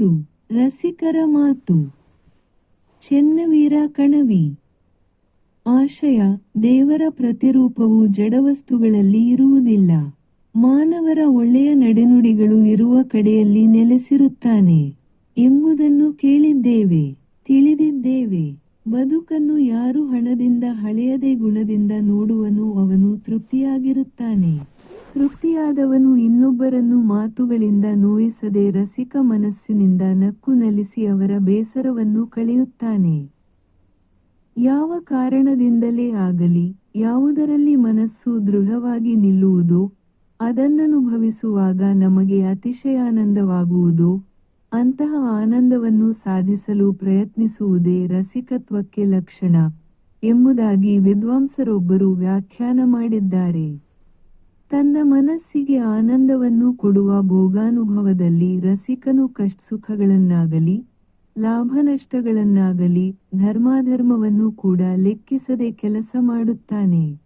ಮೂರು, ರಸಿಕರ ಮಾತು. ಚೆನ್ನವೀರ ಕಣವಿ. ಆಶಯ, ದೇವರ ಪ್ರತಿರೂಪವು ಜಡವಸ್ತುಗಳಲ್ಲಿ ಇರುವುದಿಲ್ಲ. ಮಾನವರ ಒಳ್ಳೆಯ ನಡೆನುಡಿಗಳು ಇರುವ ಕಡೆಯಲ್ಲಿ ನೆಲೆಸಿರುತ್ತಾನೆ. ಎಂಬುದನ್ನು ಕೇಳಿದ್ದೇವೆ, ತಿಳಿದಿದ್ದೇವೆ. ಬದುಕನ್ನು ಯಾರು ಹಣದಿಂದ ಹಳೆಯದೇ ಗುಣದಿಂದ ನೋಡುವನು ಅವನು ತೃಪ್ತಿಯಾಗಿರುತ್ತಾನೆ. ತೃಪ್ತಿಯಾದವನು ಇನ್ನೊಬ್ಬರನ್ನು ಮಾತುಗಳಿಂದ ನೋಯಿಸದೆ ರಸಿಕ ಮನಸ್ಸಿನಿಂದ ನಕ್ಕು ನಲಿಸಿ ಅವರ ಬೇಸರವನ್ನು ಕಳೆಯುತ್ತಾನೆ. ಯಾವ ಕಾರಣದಿಂದಲೇ ಆಗಲಿ, ಯಾವುದರಲ್ಲಿ ಮನಸ್ಸು ದೃಢವಾಗಿ ನಿಲ್ಲುವುದೋ, ಅದನ್ನನುಭವಿಸುವಾಗ ನಮಗೆ ಅತಿಶಯಾನಂದವಾಗುವುದು, ಅಂತಹ ಆನಂದವನ್ನು ಸಾಧಿಸಲು ಪ್ರಯತ್ನಿಸುವುದೇ ರಸಿಕತ್ವಕ್ಕೆ ಲಕ್ಷಣ ಎಂಬುದಾಗಿ ವಿದ್ವಾಂಸರೊಬ್ಬರು ವ್ಯಾಖ್ಯಾನ ಮಾಡಿದ್ದಾರೆ. ತನ್ನ ಮನಸ್ಸಿಗೆ ಆನಂದವನ್ನು ಕೊಡುವ ಭೋಗಾನುಭವದಲ್ಲಿ ರಸಿಕನು ಕಷ್ಟ ಕಷ್ಟಸುಖಗಳನ್ನಾಗಲಿ, ಲಾಭನಷ್ಟಗಳನ್ನಾಗಲಿ, ಧರ್ಮಾಧರ್ಮವನ್ನು ಕೂಡ ಲೆಕ್ಕಿಸದೆ ಕೆಲಸ ಮಾಡುತ್ತಾನೆ.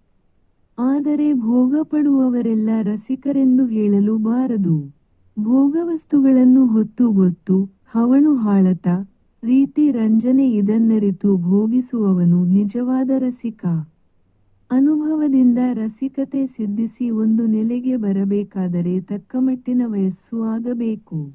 ಆದರೆ ಭೋಗ ಪಡುವವರೆಲ್ಲ ರಸಿಕರೆಂದು ಹೇಳಲು ಬಾರದು. ಭೋಗವಸ್ತುಗಳನ್ನು ಹೊತ್ತು ಗೊತ್ತು ಹವಣು ಹಾಳತ, ರೀತಿ ರಂಜನೆ ಇದನ್ನರಿತು ಭೋಗಿಸುವವನು ನಿಜವಾದ ರಸಿಕ. ಅನುಭವದಿಂದ ರಸಿಕತೆ ಸಿದ್ಧಿಸಿ ಒಂದು ನೆಲೆಗೆ ಬರಬೇಕಾದರೆ ತಕ್ಕಮಟ್ಟಿನ ವಯಸ್ಸು ಆಗಬೇಕು.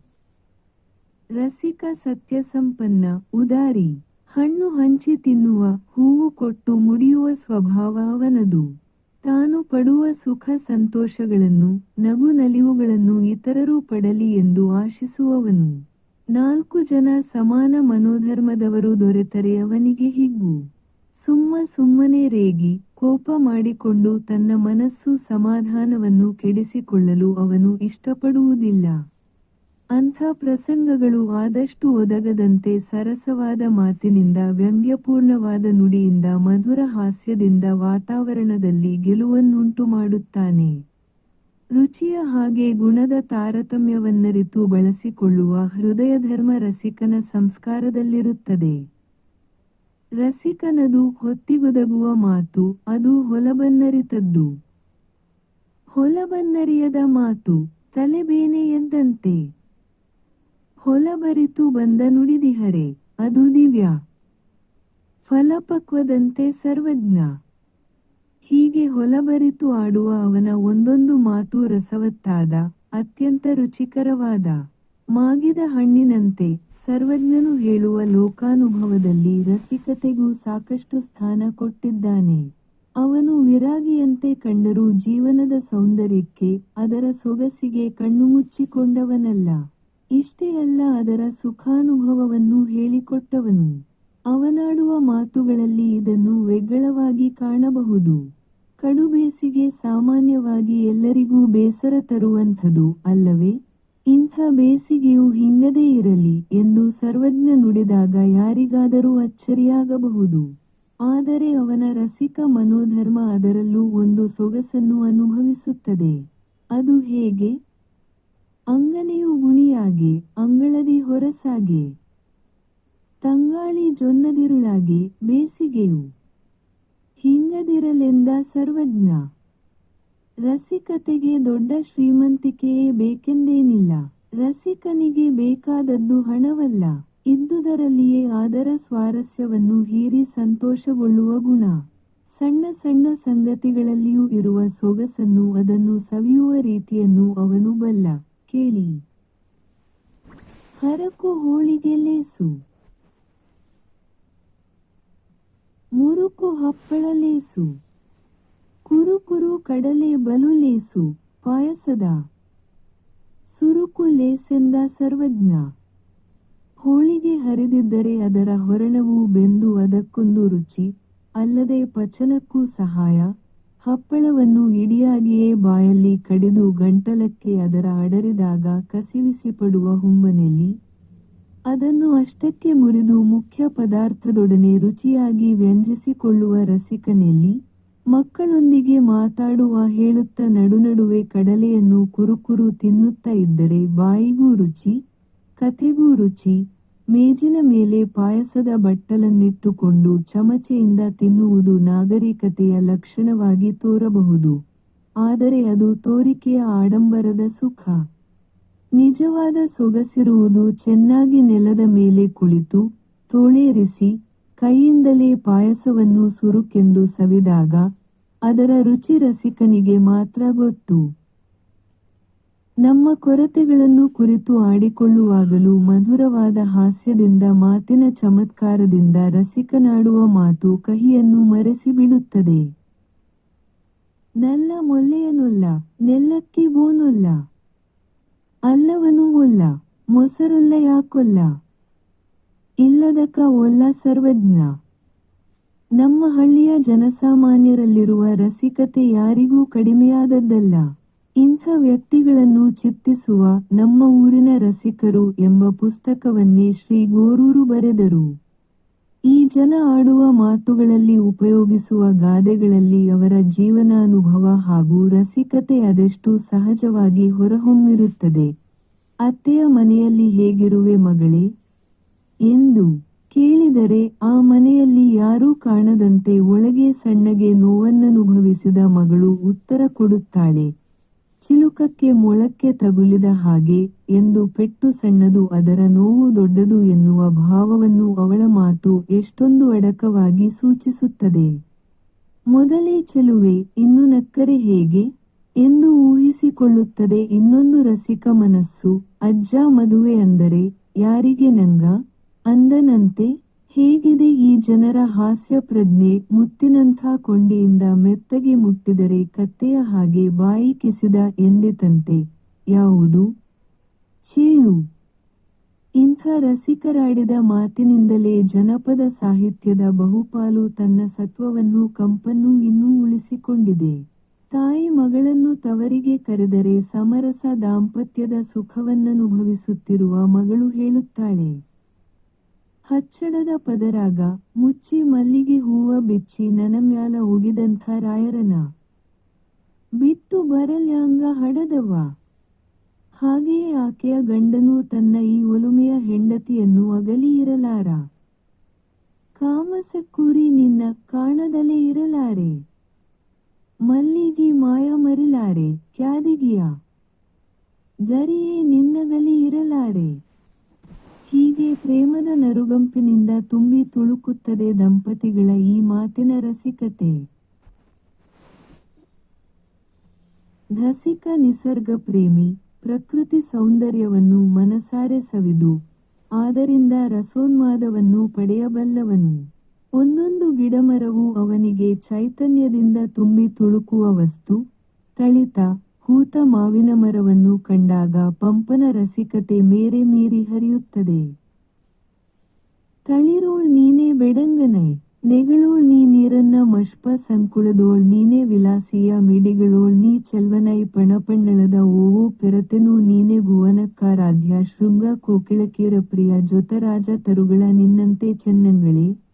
ರಸಿಕ ಸತ್ಯಸಂಪನ್ನ ಉದಾರಿ. ಹಣ್ಣು ಹಂಚಿ ತಿನ್ನುವ, ಹೂವು ಕೊಟ್ಟು ಮುಡಿಯುವ ಸ್ವಭಾವ ಅವನದು. ತಾನು ಪಡುವ ಸುಖ ಸಂತೋಷಗಳನ್ನು, ನಗು ನಲಿವುಗಳನ್ನು ಇತರರೂ ಪಡಲಿ ಎಂದು ಆಶಿಸುವವನು. ನಾಲ್ಕು ಜನ ಸಮಾನ ಮನೋಧರ್ಮದವರು ದೊರೆತರೆ ಅವನಿಗೆ ಹಿಗ್ಗು. ಸುಮ್ಮ ಸುಮ್ಮನೆ ರೇಗಿ ಕೋಪ ಮಾಡಿಕೊಂಡು ತನ್ನ ಮನಸ್ಸು ಸಮಾಧಾನವನ್ನು ಕೆಡಿಸಿಕೊಳ್ಳಲು ಅವನು ಇಷ್ಟಪಡುವುದಿಲ್ಲ. ಅಂಥ ಪ್ರಸಂಗಗಳು ಆದಷ್ಟು ಒದಗದಂತೆ ಸರಸವಾದ ಮಾತಿನಿಂದ, ವ್ಯಂಗ್ಯಪೂರ್ಣವಾದ ನುಡಿಯಿಂದ, ಮಧುರ ಹಾಸ್ಯದಿಂದ ವಾತಾವರಣದಲ್ಲಿ ಗೆಲುವನ್ನುಂಟು ಮಾಡುತ್ತಾನೆ. ರುಚಿಯ ಹಾಗೆ ಗುಣದ ತಾರತಮ್ಯವನ್ನರಿತು ಬಳಸಿಕೊಳ್ಳುವ ಹೃದಯಧರ್ಮ ರಸಿಕನ ಸಂಸ್ಕಾರದಲ್ಲಿರುತ್ತದೆ. ರಸಿಕನದು ಹೊತ್ತಿಗೊದಗುವ ಮಾತು, ಅದು ಹೊಲಬನ್ನರಿತದ್ದು. ಹೊಲಬನ್ನರಿಯದ ಮಾತು, ತಲೆಬೇನೆ ಎದ್ದಂತೆ. ಹೊಲಬರಿತು ಬಂದ ನುಡಿದಿಹರೆ, ಅದು ದಿವ್ಯ. ಫಲಪಕ್ವದಂತೆ ಸರ್ವಜ್ಞ. ಹೀಗೆ ಹೊಲಬರಿತು ಆಡುವ ಅವನ ಒಂದೊಂದು ಮಾತು ರಸವತ್ತಾದ, ಅತ್ಯಂತ ರುಚಿಕರವಾದ. ಮಾಗಿದ ಹಣ್ಣಿನಂತೆ ಸರ್ವಜ್ಞನು ಹೇಳುವ ಲೋಕಾನುಭವದಲ್ಲಿ ರಸಿಕತೆಗೂ ಸಾಕಷ್ಟು ಸ್ಥಾನ ಕೊಟ್ಟಿದ್ದಾನೆ. ಅವನು ವಿರಾಗಿಯಂತೆ ಕಂಡರೂ ಜೀವನದ ಸೌಂದರ್ಯಕ್ಕೆ ಅದರ ಸೊಗಸಿಗೆ ಕಣ್ಣು ಮುಚ್ಚಿಕೊಂಡವನಲ್ಲ. ಇಷ್ಟೇ ಅಲ್ಲ ಅದರ ಸುಖಾನುಭವವನ್ನು ಹೇಳಿಕೊಟ್ಟವನು. ಅವನಾಡುವ ಮಾತುಗಳಲ್ಲಿ ಇದನ್ನು ವೆಗ್ಗಳವಾಗಿ ಕಾಣಬಹುದು. ಕಡುಬೇಸಿಗೆ ಸಾಮಾನ್ಯವಾಗಿ ಎಲ್ಲರಿಗೂ ಬೇಸರ ತರುವಂಥದು ಅಲ್ಲವೇ? ಇಂಥ ಬೇಸಿಗೆಯು ಹಿಂಗದೇ ಇರಲಿ ಎಂದು ಸರ್ವಜ್ಞ ನುಡಿದಾಗ ಯಾರಿಗಾದರೂ ಅಚ್ಚರಿಯಾಗಬಹುದು. ಆದರೆ ಅವನ ರಸಿಕ ಮನೋಧರ್ಮ ಅದರಲ್ಲೂ ಒಂದು ಸೊಗಸನ್ನು ಅನುಭವಿಸುತ್ತದೆ. ಅದು ಹೇಗೆ? ಅಂಗನೆಯು ಗುಣಿಯಾಗೆ, ಅಂಗಳದಿ ಹೊರಸಾಗೆ. ತಂಗಾಳಿ ಜೊನ್ನದಿರುಳಾಗೆ, ಬೇಸಿಗೆಯು. ಹಿಂಗದಿರಲೆಂದ ಸರ್ವಜ್ಞ. ರಸಿಕತೆಗೆ ದೊಡ್ಡ ಶ್ರೀಮಂತಿಕೆಯೇ ಬೇಕೆಂದೇನಿಲ್ಲ. ರಸಿಕನಿಗೆ ಬೇಕಾದದ್ದು ಹಣವಲ್ಲ. ಇದ್ದುದರಲ್ಲಿಯೇ ಅದರ ಸ್ವಾರಸ್ಯವನ್ನು ಹೀರಿ ಸಂತೋಷಗೊಳ್ಳುವ ಗುಣ. ಸಣ್ಣ ಸಣ್ಣ ಸಂಗತಿಗಳಲ್ಲಿಯೂ ಇರುವ ಸೊಗಸನ್ನು ಅದನ್ನು ಸವಿಯುವ ರೀತಿಯನ್ನು ಅವನು ಬಲ್ಲ. ಕೇಳಿ. ಹರಕು ಹೋಳಿಗೆ ಲೇಸು. ಮುರುಕು ಹಪ್ಪಳ ಲೇಸು. ಕುರುಕುರು ಕಡಲೆ ಬಲು ಲೇಸು, ಪಾಯಸದ. ಸುರುಕು ಲೇಸೆಂದ ಸರ್ವಜ್ಞ. ಹೋಳಿಗೆ ಹರಿದಿದ್ದರೆ ಅದರ ಹೊರಣವೂ ಬೆಂದು ಅದಕ್ಕೊಂದು ರುಚಿ, ಅಲ್ಲದೆ ಪಚನಕ್ಕೂ ಸಹಾಯ. ಹಪ್ಪಳವನ್ನು ಇಡಿಯಾಗಿಯೇ ಬಾಯಲ್ಲಿ ಕಡಿದು ಗಂಟಲಕ್ಕೆ ಅದರ ಅಡರಿದಾಗ ಕಸಿವಿಸಿ ಪಡುವ ಹುಂಬನೆಲ್ಲಿ ಅದನ್ನು ಅಷ್ಟಕ್ಕೆ ಮುರಿದು ಮುಖ್ಯ ಪದಾರ್ಥದೊಡನೆ ರುಚಿಯಾಗಿ ವ್ಯಂಜಿಸಿಕೊಳ್ಳುವ ರಸಿಕನೆಲ್ಲಿ. ಮಕ್ಕಳೊಂದಿಗೆ ಮಾತಾಡುವ ಹೇಳುತ್ತ ನಡುನಡುವೆ ಕಡಲೆಯನ್ನು ಕುರುಕುರು ತಿನ್ನುತ್ತ ಇದ್ದರೆ ಬಾಯಿಗೂ ರುಚಿ, ಕಥೆಗೂ ರುಚಿ, ಮೇಜಿನ ಮೇಲೆ ಪಾಯಸದ ಬಟ್ಟಲನ್ನಿಟ್ಟುಕೊಂಡು ಚಮಚೆಯಿಂದ ತಿನ್ನುವುದು ನಾಗರಿಕತೆಯ ಲಕ್ಷಣವಾಗಿ ತೋರಬಹುದು. ಆದರೆ ಅದು ತೋರಿಕೆಯ ಆಡಂಬರದ ಸುಖ. ನಿಜವಾದ ಸೊಗಸಿರುವುದು ಚೆನ್ನಾಗಿ ನೆಲದ ಮೇಲೆ ಕುಳಿತು ತೋಳೇರಿಸಿ ಕೈಯಿಂದಲೇ ಪಾಯಸವನ್ನು ಸುರುಕೆಂದು ಸವಿದಾಗ ಅದರ ರುಚಿ ರಸಿಕನಿಗೆ ಮಾತ್ರ ಗೊತ್ತು. ನಮ್ಮ ಕೊರತೆಗಳನ್ನು ಕುರಿತು ಆಡಿಕೊಳ್ಳುವಾಗಲೂ ಮಧುರವಾದ ಹಾಸ್ಯದಿಂದ, ಮಾತಿನ ಚಮತ್ಕಾರದಿಂದ ರಸಿಕನಾಡುವ ಮಾತು ಕಹಿಯನ್ನು ಮರೆಸಿಬಿಡುತ್ತದೆ. ನಲ್ಲ ಮೊಲ್ಲೆಯನೊಲ್ಲ, ನೆಲ್ಲಕ್ಕಿ ಬೋನೊಲ್ಲ. ಅಲ್ಲವನೂ ಒಲ್ಲ, ಮೊಸರೊಲ್ಲ ಯಾಕೊಲ್ಲ. ಇಲ್ಲದಕ ಒಲ್ಲ ಸರ್ವಜ್ಞ. ನಮ್ಮ ಹಳ್ಳಿಯ ಜನಸಾಮಾನ್ಯರಲ್ಲಿರುವ ರಸಿಕತೆ ಯಾರಿಗೂ ಕಡಿಮೆಯಾದದ್ದಲ್ಲ. ಇಂಥ ವ್ಯಕ್ತಿಗಳನ್ನು ಚಿತ್ತಿಸುವ ನಮ್ಮ ಊರಿನ ರಸಿಕರು ಎಂಬ ಪುಸ್ತಕವನ್ನೇ ಶ್ರೀ ಗೋರೂರು ಬರೆದರು. ಈ ಜನ ಆಡುವ ಮಾತುಗಳಲ್ಲಿ ಉಪಯೋಗಿಸುವ ಗಾದೆಗಳಲ್ಲಿ ಅವರ ಜೀವನಾನುಭವ ಹಾಗೂ ರಸಿಕತೆ ಅದೆಷ್ಟು ಸಹಜವಾಗಿ ಹೊರಹೊಮ್ಮಿರುತ್ತದೆ. ಅತ್ತೆಯ ಮನೆಯಲ್ಲಿ ಹೇಗಿರುವೆ ಮಗಳೇ? ಎಂದು ಕೇಳಿದರೆ ಆ ಮನೆಯಲ್ಲಿ ಯಾರೂ ಕಾಣದಂತೆ ಒಳಗೆ ಸಣ್ಣಗೆ ನೋವನ್ನನುಭವಿಸಿದ ಮಗಳು ಉತ್ತರ ಕೊಡುತ್ತಾಳೆ. ಚಿಲುಕಕ್ಕೆ ಮೊಳಕ್ಕೆ ತಗುಲಿದ ಹಾಗೆ ಎಂದು ಪೆಟ್ಟು ಸಣ್ಣದು ಅದರ ನೋವು ದೊಡ್ಡದು ಎನ್ನುವ ಭಾವವನ್ನು ಅವಳ ಮಾತು ಎಷ್ಟೊಂದು ಅಡಕವಾಗಿ ಸೂಚಿಸುತ್ತದೆ. ಮೊದಲೇ ಚೆಲುವೆ, ಇನ್ನು ನಕ್ಕರೆ ಹೇಗೆ? ಎಂದು ಊಹಿಸಿಕೊಳ್ಳುತ್ತದೆ ಇನ್ನೊಂದು ರಸಿಕ ಮನಸ್ಸು, ಅಜ್ಜ ಮದುವೆ ಅಂದರೆ ಯಾರಿಗೆ ನಂಗ? ಅಂದನಂತೆ, ಹೇಗಿದೆ ಈ ಜನರ ಹಾಸ್ಯ ಪ್ರಜ್ಞೆ ಮುತ್ತಿನಂಥ ಕೊಂಡಿಯಿಂದ ಮೆತ್ತಗೆ ಮುಟ್ಟಿದರೆ ಕತ್ತೆಯ ಹಾಗೆ ಬಾಯಿ ಕಿಸಿದ ಎಂದಿತಂತೆ? ಯಾವುದು? ಚೇಳು. ಇಂಥ ರಸಿಕರಾಡಿದ ಮಾತಿನಿಂದಲೇ ಜನಪದ ಸಾಹಿತ್ಯದ ಬಹುಪಾಲು ತನ್ನ ಸತ್ವವನ್ನು, ಕಂಪನ್ನು ಇನ್ನೂ ಉಳಿಸಿಕೊಂಡಿದೆ. ತಾಯಿ ಮಗಳನ್ನು ತವರಿಗೆ ಕರೆದರೆ ಸಮರಸ ದಾಂಪತ್ಯದ ಸುಖವನ್ನನುಭವಿಸುತ್ತಿರುವ ಮಗಳು ಹೇಳುತ್ತಾಳೆ. ಹಚ್ಚಡದ ಪದರಾಗ ಮುಚ್ಚಿ ಮಲ್ಲಿಗೆ ಹೂವ ಬಿಚ್ಚಿ ನನಮ್ಯಾಲ ಉಗಿದಂಥ ರಾಯರನ. ಬಿಟ್ಟು ಬರಲ್ಯಾಂಗ ಹಡದವ? ಹಾಗೆಯೇ ಆಕೆಯ ಗಂಡನು ತನ್ನ ಈ ಒಲುಮೆಯ ಹೆಂಡತಿಯನ್ನು ಅಗಲಿ ಇರಲಾರ? ಕುರಿ ನಿನ್ನ ಕಾಣದಲೇ ಇರಲಾರೆ? ಮಲ್ಲಿಗಿ ಮಾಯ ಮರಿಲಾರೆ, ಕ್ಯಾದಿಗಿಯ? ಗರಿಯೇ ನಿನ್ನಗಲಿ ಇರಲಾರೆ? ಹೀಗೆ ಪ್ರೇಮದ ನರುಗಂಪಿನಿಂದ ತುಂಬಿ ತುಳುಕುತ್ತದೆ ದಂಪತಿಗಳ ಈ ಮಾತಿನ ರಸಿಕತೆ. ರಸಿಕ ನಿಸರ್ಗ ಪ್ರೇಮಿ, ಪ್ರಕೃತಿ ಸೌಂದರ್ಯವನ್ನು ಮನಸಾರೆ ಸವಿದು ಆದ್ದರಿಂದ ರಸೋನ್ಮಾದವನ್ನು ಪಡೆಯಬಲ್ಲವನು. ಒಂದೊಂದು ಗಿಡಮರವು ಅವನಿಗೆ ಚೈತನ್ಯದಿಂದ ತುಂಬಿ ತುಳುಕುವ ವಸ್ತು, ತಳಿತ ಹೂತ ಮಾವಿನ ಮರವನ್ನು ಕಂಡಾಗ ಪಂಪನ ರಸಿಕತೆ ಮೇರೆ ಮೀರಿ ಹರಿಯುತ್ತದೆ. ತಳಿರೋಳ್ ನೀನೇ ಬೆಡಂಗನೆ, ನೆಗಳೋಳ್ ನೀ ನೀರನ್ನ ಮಷ್ಪ ಸಂಕುಳದೋಳ್ ನೀನೇ ವಿಲಾಸಿಯ ಮಿಡಿಗಳೋಳ್ ನೀ ಚೆಲ್ವನೈ ಪಣಪಣ್ಣಳದ ಓವೋ ಪೆರತೆನು ನೀನೆ ಭುವನಕ್ಕಾರಾಧ್ಯ ಶೃಂಗ ಕೋಕಿಳಕೀರ ಪ್ರಿಯ ಜೊತರಾಜ ತರುಗಳ ನಿನ್ನಂತೆ ಚೆನ್ನಂಗಳೇ.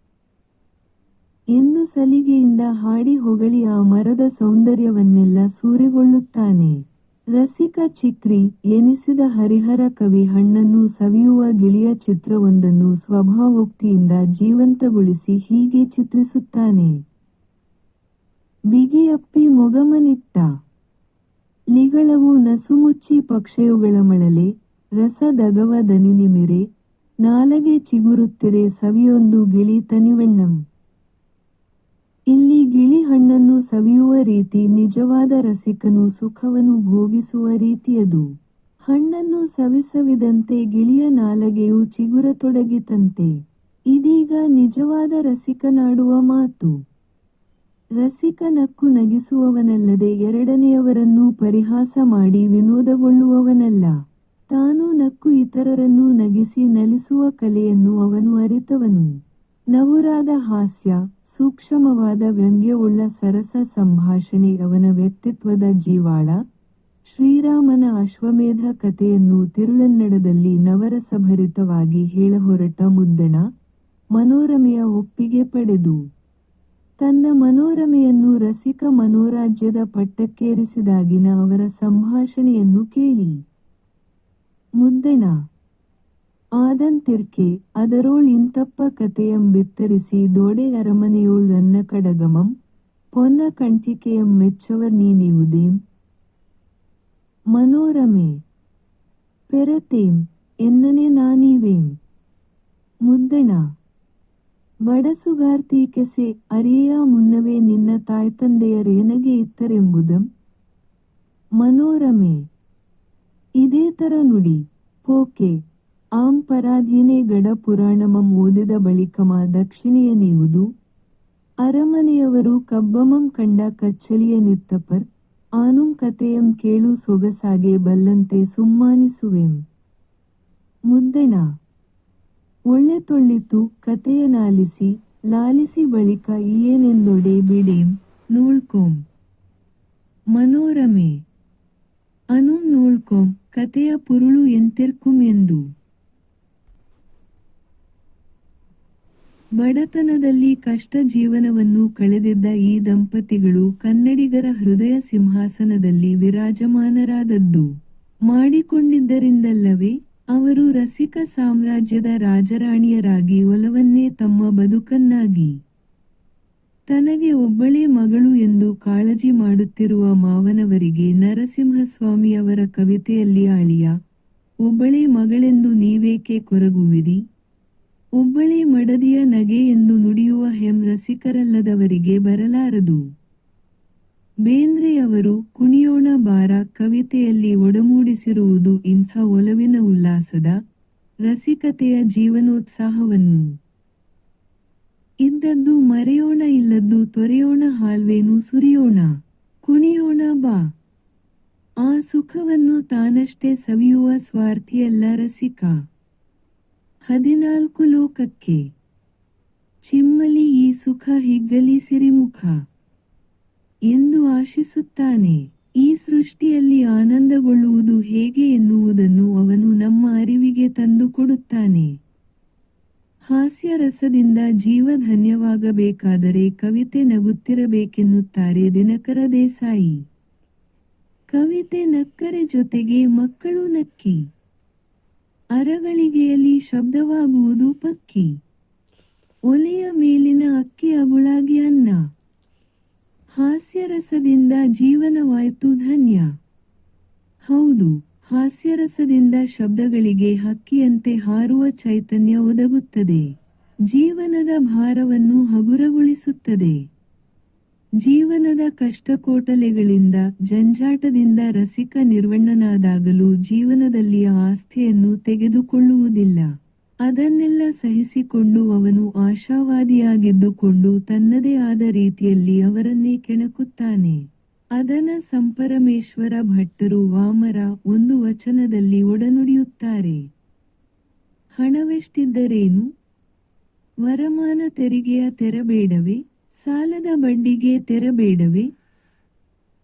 ಎಂದು ಸಲಿಗೆಯಿಂದ ಹಾಡಿ ಹೊಗಳಿ ಆ ಮರದ ಸೌಂದರ್ಯವನ್ನೆಲ್ಲ ಸೂರೆಗೊಳ್ಳುತ್ತಾನೆ. ರಸಿಕ ಚಿಕ್ರಿ ಎನಿಸಿದ ಹರಿಹರ ಕವಿ ಹಣ್ಣನ್ನು ಸವಿಯುವ ಗಿಳಿಯ ಚಿತ್ರವೊಂದನ್ನು ಸ್ವಭಾವೋಕ್ತಿಯಿಂದ ಜೀವಂತಗೊಳಿಸಿ ಹೀಗೆ ಚಿತ್ರಿಸುತ್ತಾನೆ. ಬಿಗಿಯಪ್ಪಿ ಮೊಗಮನಿಟ್ಟ. ಲಿಗಳವು ನಸುಮುಚ್ಚಿ ಪಕ್ಷಯುಗಳ ಮಳಲೆ ರಸದಗವ ದನಿ ನಿಮಿರೆ ನಾಲಗೆ ಚಿಗುರುತ್ತಿರೆ ಸವಿಯೊಂದು ಗಿಳಿ ತನಿವೆಣ್ಣಂ. ಇಲ್ಲಿ ಗಿಳಿ ಹಣ್ಣನ್ನು ಸವಿಯುವ ರೀತಿ ನಿಜವಾದ ರಸಿಕನು ಸುಖವನ್ನು ಭೋಗಿಸುವ ರೀತಿಯದು. ಹಣ್ಣನ್ನು ಸವಿಸವಿದಂತೆ ಗಿಳಿಯ ನಾಲಗೆಯು ಚಿಗುರತೊಡಗಿತಂತೆ. ಇದೀಗ ನಿಜವಾದ ರಸಿಕನಾಡುವ ಮಾತು. ರಸಿಕ ನಕ್ಕು ನಗಿಸುವವನಲ್ಲದೆ ಎರಡನೆಯವರನ್ನು ಪರಿಹಾಸ ಮಾಡಿ ವಿನೋದಗೊಳ್ಳುವವನಲ್ಲ. ತಾನು ನಕ್ಕು ಇತರರನ್ನು ನಗಿಸಿ ನಲಿಸುವ ಕಲೆಯನ್ನು ಅವನು ಅರಿತವನು. ನವುರಾದ ಹಾಸ್ಯ, ಸೂಕ್ಷ್ಮವಾದ ವ್ಯಂಗ್ಯವುಳ್ಳ ಸರಸ ಸಂಭಾಷಣೆ ಅವನ ವ್ಯಕ್ತಿತ್ವದ ಜೀವಾಳ, ಶ್ರೀರಾಮನ ಅಶ್ವಮೇಧ ಕಥೆಯನ್ನು ತಿರುಳನ್ನಡದಲ್ಲಿ ನವರಸಭರಿತವಾಗಿ ಹೇಳಹೊರಟ ಮುದ್ದಣ, ಮನೋರಮೆಯ ಒಪ್ಪಿಗೆ ಪಡೆದು. ತನ್ನ ಮನೋರಮೆಯನ್ನು ರಸಿಕ ಮನೋರಾಜ್ಯದ ಪಟ್ಟಕ್ಕೇರಿಸಿದಾಗಿನ ಅವರ ಸಂಭಾಷಣೆಯನ್ನು ಕೇಳಿ. ಮುದ್ದಣ ಆದಂತಿರ್ಕೆ ಅದರೋಳ್ ಇಂತಪ್ಪ ಕಥೆಯಂ ಬಿತ್ತರಿಸಿ ದೋಡೆ ಅರಮನೆಯೋಳ್ ರನ್ನ ಕಡಗಮಂ, ಪೊನ್ನ ಕಂಠಿಕೆಯಂ ಮೆಚ್ಚವರ್ ನೀನಿವುದೇಂ ಮನೋರಮೆ, ಪೆರತೇಂ ಎನ್ನನೆ ನಾನೀವೇಂ ಮುದ್ದಣ ಬಡಸುಗಾರ್ತಿ ಕೆಸೆ ಅರಿಯ ಮುನ್ನವೇ ನಿನ್ನ ತಾಯ್ತಂದೆಯರೇನಗೆ ಇತ್ತರೆಂಬುದಂ. ಮನೋರಮೆ, ಇದೇ ತರ ನುಡಿ, ಪೋಕೆ ಆಂ ಪರಾಧೀನೆ ಗಡ ಪುರಾಣಮಂ ಓದಿದ ಬಳಿಕಮ ದಕ್ಷಿಣೆಯ ನೀವುದು. ಅರಮನೆಯವರು ಕಬ್ಬಮಂ ಕಂಡ ಕಚ್ಚಲಿಯ ನಿತ್ತಪರ್, ಆನುಂ ಕತೆಯಂ ಕೇಳು ಸೊಗಸಾಗೆ ಬಲ್ಲಂತೆ ಸುಮ್ಮಾನಿಸುವೆಂ. ಮುದ್ದಣ. ಒಳ್ಳೆ ತೊಳ್ಳಿತು ಕತೆಯನಾಲಿಸಿ ಲಾಲಿಸಿ ಬಳಿಕ ಏನೆಂದೊಡೆ ಬಿಡೇಂ, ನೂಳ್ಕೋಂ. ಮನೋರಮೆ. ಅನು ನೋಳ್ಕೋಂ ಕತೆಯ ಪುರುಳು ಎಂತೆರ್ಕುಂ ಎಂದು. ಬಡತನದಲ್ಲಿ ಕಷ್ಟ ಜೀವನವನ್ನು ಕಳೆದಿದ್ದ ಈ ದಂಪತಿಗಳು ಕನ್ನಡಿಗರ ಹೃದಯ ಸಿಂಹಾಸನದಲ್ಲಿ ವಿರಾಜಮಾನರಾದದ್ದು. ಮಾಡಿಕೊಂಡಿದ್ದರಿಂದಲ್ಲವೇ ಅವರು ರಸಿಕ ಸಾಮ್ರಾಜ್ಯದ ರಾಜರಾಣಿಯರಾಗಿ ಒಲವನ್ನೇ ತಮ್ಮ ಬದುಕನ್ನಾಗಿ. ತನಗೆ ಒಬ್ಬಳೇ ಮಗಳು ಎಂದು ಕಾಳಜಿ ಮಾಡುತ್ತಿರುವ ಮಾವನವರಿಗೆ ನರಸಿಂಹಸ್ವಾಮಿಯವರ ಕವಿತೆಯಲ್ಲಿ ಆಳಿಯ, ಒಬ್ಬಳೇ ಮಗಳೆಂದು ನೀವೇಕೆ ಕೊರಗುವಿರಿ? ಒಬ್ಬಳೇ ಮಡದಿಯ ನಗೆ ಎಂದು ನುಡಿಯುವ ಹೆಂ ರಸಿಕರಲ್ಲದವರಿಗೆ ಬರಲಾರದು. ಬೇಂದ್ರೆಯವರು ಕುಣಿಯೋಣ ಬಾರ ಕವಿತೆಯಲ್ಲಿ ಒಡಮೂಡಿಸಿರುವುದು ಇಂಥ ಒಲವಿನ ಉಲ್ಲಾಸದ ರಸಿಕತೆಯ ಜೀವನೋತ್ಸಾಹವನ್ನು. ಇದ್ದದ್ದು ಮರೆಯೋಣ ಇಲ್ಲದ್ದು ತೊರೆಯೋಣ ಹಾಲ್ವೇನು ಸುರಿಯೋಣ, ಕುಣಿಯೋಣ ಬಾ. ಆ ಸುಖವನ್ನು ತಾನಷ್ಟೇ ಸವಿಯುವ ಸ್ವಾರ್ಥಿಯಲ್ಲ ರಸಿಕ. ಹದಿನಾಲ್ಕು ಲೋಕಕ್ಕೆ. ಚಿಮ್ಮಲಿ ಈ ಸುಖ ಹಿಗ್ಗಲಿ ಸಿರಿಮುಖ ಎಂದು ಆಶಿಸುತ್ತಾನೆ. ಈ ಸೃಷ್ಟಿಯಲ್ಲಿ ಆನಂದಗೊಳ್ಳುವುದು ಹೇಗೆ ಎನ್ನುವುದನ್ನು ಅವನು ನಮ್ಮ ಅರಿವಿಗೆ ತಂದುಕೊಡುತ್ತಾನೆ ಹಾಸ್ಯರಸದಿಂದ ಜೀವಧನ್ಯವಾಗಬೇಕಾದರೆ ಕವಿತೆ ನಗುತ್ತಿರಬೇಕೆನ್ನುತ್ತಾರೆ ದಿನಕರ ದೇಸಾಯಿ. ಕವಿತೆ ನಕ್ಕರೆ ಜೊತೆಗೆ ಮಕ್ಕಳು ನಕ್ಕಿ. ಅರಗಳಿಗೆಯಲ್ಲಿ ಶಬ್ದವಾಗುವುದು ಪಕ್ಕಿ. ಒಲೆಯ ಮೇಲಿನ ಅಕ್ಕಿ ಅಗುಳಾಗಿ ಅನ್ನ. ಹಾಸ್ಯರಸದಿಂದ ಜೀವನವಾಯಿತು ಧನ್ಯ. ಹೌದು, ಹಾಸ್ಯರಸದಿಂದ ಶಬ್ದಗಳಿಗೆ ಹಕ್ಕಿಯಂತೆ ಹಾರುವ ಚೈತನ್ಯ ಒದಗುತ್ತದೆ. ಜೀವನದ ಭಾರವನ್ನು ಹಗುರಗೊಳಿಸುತ್ತದೆ. ಜೀವನದ ಕಷ್ಟಕೋಟಲೆಗಳಿಂದ ಜಂಜಾಟದಿಂದ ರಸಿಕ ನಿರ್ವಣ್ಣನಾದಾಗಲೂ ಜೀವನದಲ್ಲಿಯ ಆಸ್ಥೆಯನ್ನು ತೆಗೆದುಕೊಳ್ಳುವುದಿಲ್ಲ. ಅದನ್ನೆಲ್ಲ ಸಹಿಸಿಕೊಂಡು ಅವನು ಆಶಾವಾದಿಯಾಗಿದ್ದುಕೊಂಡು ತನ್ನದೇ ಆದ ರೀತಿಯಲ್ಲಿ ಅವರನ್ನೇ ಕೆಣಕುತ್ತಾನೆ. ಅದನ ಸಂಪರಮೇಶ್ವರ ಭಟ್ಟರು ವಾಮರ ಒಂದು ವಚನದಲ್ಲಿ ಒಡನುಡಿಯುತ್ತಾರೆ. ಹಣವೆಷ್ಟಿದ್ದರೇನು? ವರಮಾನ ತೆರಿಗೆಯ ತೆರಬೇಡವೇ? ಸಾಲದ ಬಡ್ಡಿಗೆ ತೆರಬೇಡವೆ.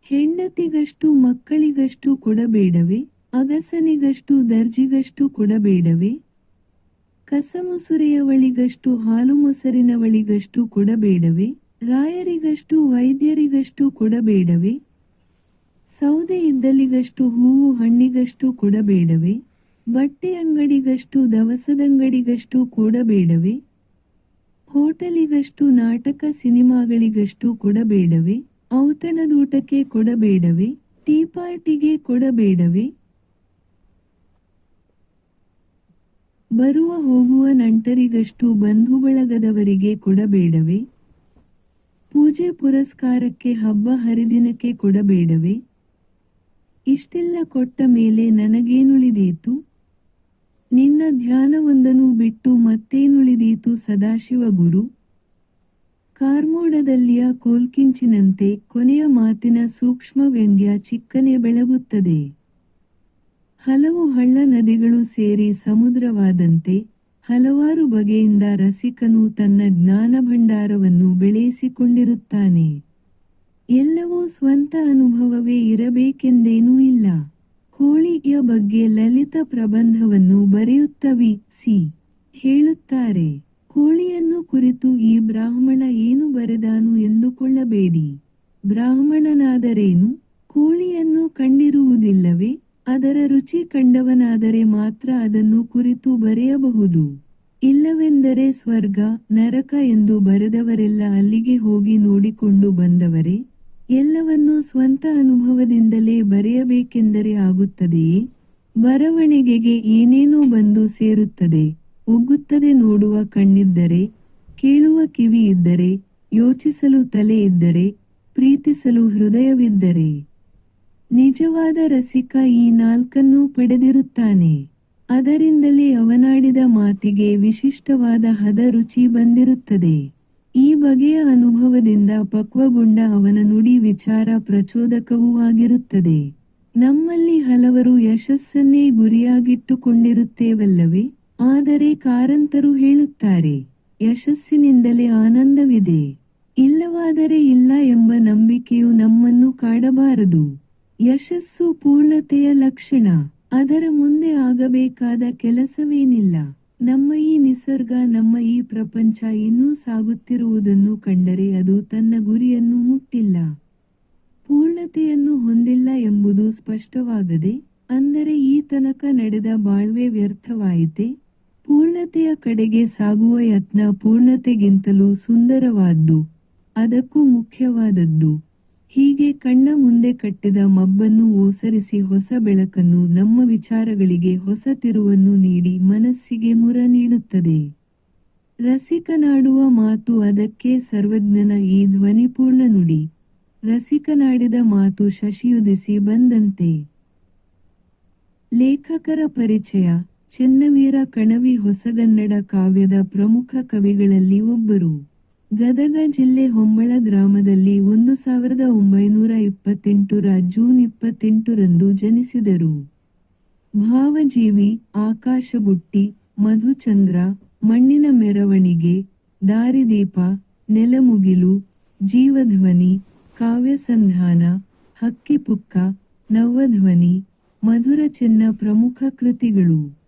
ಹೆಂಡತಿಗಷ್ಟು ಮಕ್ಕಳಿಗಷ್ಟು ಕೊಡಬೇಡವೆ. ಅಗಸನಿಗಷ್ಟು ದರ್ಜಿಗಷ್ಟು ಕೊಡಬೇಡವೆ. ಕಸಮುಸುರೆಯವಳಿಗಷ್ಟು ಹಾಲು ಮೊಸರಿನವಳಿಗಷ್ಟು ಕೊಡಬೇಡವೆ. ರಾಯರಿಗಷ್ಟು ವೈದ್ಯರಿಗಷ್ಟು ಕೊಡಬೇಡವೆ. ಸೌದೆ ಇದ್ದಲಿಗಷ್ಟು ಹೂವು ಹಣ್ಣಿಗಷ್ಟು ಕೊಡಬೇಡವೆ. ಬಟ್ಟೆ ಅಂಗಡಿಗಷ್ಟು ದವಸದಂಗಡಿಗಷ್ಟು ಕೊಡಬೇಡವೇ. ಹೋಟೆಲಿಗಷ್ಟು ನಾಟಕ ಸಿನಿಮಾಗಳಿಗಷ್ಟು ಕೊಡಬೇಡವೆ? ಔತಣದೂಟಕ್ಕೆ ಕೊಡಬೇಡವೆ? ಟೀ ಪಾರ್ಟಿಗೆ ಕೊಡಬೇಡವೆ? ಬರುವ ಹೋಗುವ ನಂಟರಿಗಷ್ಟು ಬಂಧು ಬಳಗದವರಿಗೆ ಕೊಡಬೇಡವೆ? ಪೂಜೆ ಪುರಸ್ಕಾರಕ್ಕೆ ಹಬ್ಬ ಹರಿದಿನಕ್ಕೆ ಕೊಡಬೇಡವೆ? ಇಷ್ಟೆಲ್ಲ ಕೊಟ್ಟ ಮೇಲೆ ನನಗೇನುಳಿದೀತು? ನಿನ್ನ ಧ್ಯಾನವೊಂದನ್ನು ಬಿಟ್ಟು ಮತ್ತೇನುಳಿದೀತು ಸದಾಶಿವ ಗುರು? ಕಾರ್ಮೋಡದಲ್ಲಿಯ ಕೋಲ್ಕಿಂಚಿನಂತೆ ಕೊನೆಯ ಮಾತಿನ ಸೂಕ್ಷ್ಮ ವ್ಯಂಗ್ಯ ಚಿಕ್ಕನೆ ಬೆಳಗುತ್ತದೆ. ಹಲವು ಹಳ್ಳ ನದಿಗಳು ಸೇರಿ ಸಮುದ್ರವಾದಂತೆ ಹಲವಾರು ಬಗೆಯಿಂದ ರಸಿಕನು ತನ್ನ ಜ್ಞಾನ ಭಂಡಾರವನ್ನು ಬೆಳೆಸಿಕೊಂಡಿರುತ್ತಾನೆ. ಎಲ್ಲವೂ ಸ್ವಂತ ಅನುಭವವೇ ಇರಬೇಕೆಂದೇನೂ ಇಲ್ಲ. ಕೋಳಿಯ ಬಗ್ಗೆ ಲಲಿತ ಪ್ರಬಂಧವನ್ನು ಬರೆಯುತ್ತವಿ. ಸಿ. ಹೇಳುತ್ತಾರೆ, ಕೋಳಿಯನ್ನು ಕುರಿತು ಈ ಬ್ರಾಹ್ಮಣ ಏನು ಬರೆದಾನು ಎಂದುಕೊಳ್ಳಬೇಡಿ. ಬ್ರಾಹ್ಮಣನಾದರೇನು? ಕೋಳಿಯನ್ನು ಕಂಡಿರುವುದಿಲ್ಲವೇ? ಅದರ ರುಚಿ ಕಂಡವನಾದರೆ ಮಾತ್ರ ಅದನ್ನು ಕುರಿತು ಬರೆಯಬಹುದು. ಇಲ್ಲವೆಂದರೆ ಸ್ವರ್ಗ, ನರಕ ಎಂದು ಬರೆದವರೆಲ್ಲ ಅಲ್ಲಿಗೆ ಹೋಗಿ ನೋಡಿಕೊಂಡು ಬಂದವರೇ? ಎಲ್ಲವನ್ನೂ ಸ್ವಂತ ಅನುಭವದಿಂದಲೇ ಬರೆಯಬೇಕೆಂದರೆ ಆಗುತ್ತದೆಯೇ ಬರವಣಿಗೆಗೆ ಏನೇನೋ ಬಂದು ಸೇರುತ್ತದೆ. ಒಗ್ಗುತ್ತದೆ ನೋಡುವ ಕಣ್ಣಿದ್ದರೆ, ಕೇಳುವ ಕಿವಿ ಇದ್ದರೆ, ಯೋಚಿಸಲು ತಲೆ ಇದ್ದರೆ, ಪ್ರೀತಿಸಲು ಹೃದಯವಿದ್ದರೆ. ನಿಜವಾದ ರಸಿಕ ಈ ನಾಲ್ಕನ್ನೂ ಪಡೆದಿರುತ್ತಾನೆ. ಅದರಿಂದಲೇ ಅವನಾಡಿದ ಮಾತಿಗೆ ವಿಶಿಷ್ಟವಾದ ಹದ ರುಚಿ ಬಂದಿರುತ್ತದೆ. ಈ ಬಗೆಯ ಅನುಭವದಿಂದ ಪಕ್ವಗೊಂಡ ಅವನ ನುಡಿ ವಿಚಾರ ಪ್ರಚೋದಕವೂ ಆಗಿರುತ್ತದೆ. ನಮ್ಮಲ್ಲಿ ಹಲವರು ಯಶಸ್ಸನ್ನೇ ಗುರಿಯಾಗಿಟ್ಟುಕೊಂಡಿರುತ್ತೇವಲ್ಲವೇ? ಆದರೆ ಕಾರಂತರು ಹೇಳುತ್ತಾರೆ, ಯಶಸ್ಸಿನಿಂದಲೇ ಆನಂದವಿದೆ. ಇಲ್ಲವಾದರೆ ಇಲ್ಲ ಎಂಬ ನಂಬಿಕೆಯು ನಮ್ಮನ್ನು ಕಾಡಬಾರದು. ಯಶಸ್ಸು ಪೂರ್ಣತೆಯ ಲಕ್ಷಣ. ಅದರ ಮುಂದೆ ಆಗಬೇಕಾದ ಕೆಲಸವೇನಿಲ್ಲ. ನಮ್ಮ ಈ ನಿಸರ್ಗ, ನಮ್ಮ ಈ ಪ್ರಪಂಚ ಇನ್ನೂ ಸಾಗುತ್ತಿರುವುದನ್ನು ಕಂಡರೆ ಅದು ತನ್ನ ಗುರಿಯನ್ನು ಮುಟ್ಟಿಲ್ಲ. ಪೂರ್ಣತೆಯನ್ನು ಹೊಂದಿಲ್ಲ ಎಂಬುದು ಸ್ಪಷ್ಟವಾಗದೆ, ಅಂದರೆ ಈ ತನಕ ನಡೆದ ಬಾಳ್ವೆ ವ್ಯರ್ಥವಾಯಿತೆ. ಪೂರ್ಣತೆಯ ಕಡೆಗೆ ಸಾಗುವ ಯತ್ನ ಪೂರ್ಣತೆಗಿಂತಲೂ ಸುಂದರವಾದ್ದು. ಅದಕ್ಕೂ ಮುಖ್ಯವಾದದ್ದು. ಹೀಗೆ ಕಣ್ಣ ಮುಂದೆ ಕಟ್ಟಿದ ಮಬ್ಬನ್ನು ಓಸರಿಸಿ ಹೊಸ ಬೆಳಕನ್ನು ನಮ್ಮ ವಿಚಾರಗಳಿಗೆ ಹೊಸ ತಿರುವನ್ನು ನೀಡಿ ಮನಸ್ಸಿಗೆ ಮುರ ನೀಡುತ್ತದೆ. ರಸಿಕನಾಡುವ ಮಾತು ಅದಕ್ಕೆ ಸರ್ವಜ್ಞನ ಈ ಧ್ವನಿಪೂರ್ಣ ನುಡಿ. ರಸಿಕನಾಡಿದ ಮಾತು ಶಶಿಯುದಿಸಿ ಬಂದಂತೆ. ಲೇಖಕರ ಪರಿಚಯ, ಚೆನ್ನವೀರ ಕಣವಿ ಹೊಸಗನ್ನಡ ಕಾವ್ಯದ ಪ್ರಮುಖ ಕವಿಗಳಲ್ಲಿ ಒಬ್ಬರು. ಗದಗ ಜಿಲ್ಲೆ ಹೊಂಬಳ ಗ್ರಾಮದಲ್ಲಿ ಒಂದು ಸಾವಿರದ ಒಂಬೈನೂರ ಇಪ್ಪತ್ತೆಂಟರ ಜೂನ್ ಇಪ್ಪತ್ತೆಂಟರಂದು ಜನಿಸಿದರು. ಭಾವಜೀವಿ, ಆಕಾಶಬುಟ್ಟಿ, ಮಧುಚಂದ್ರ, ಮಣ್ಣಿನ ಮೆರವಣಿಗೆ, ದಾರಿದೀಪ, ನೆಲಮುಗಿಲು, ಜೀವಧ್ವನಿ, ಕಾವ್ಯಸಂಧಾನ, ಹಕ್ಕಿಪುಕ್ಕ, ನವಧ್ವನಿ, ಮಧುರ ಚೆನ್ನ ಪ್ರಮುಖ ಕೃತಿಗಳು.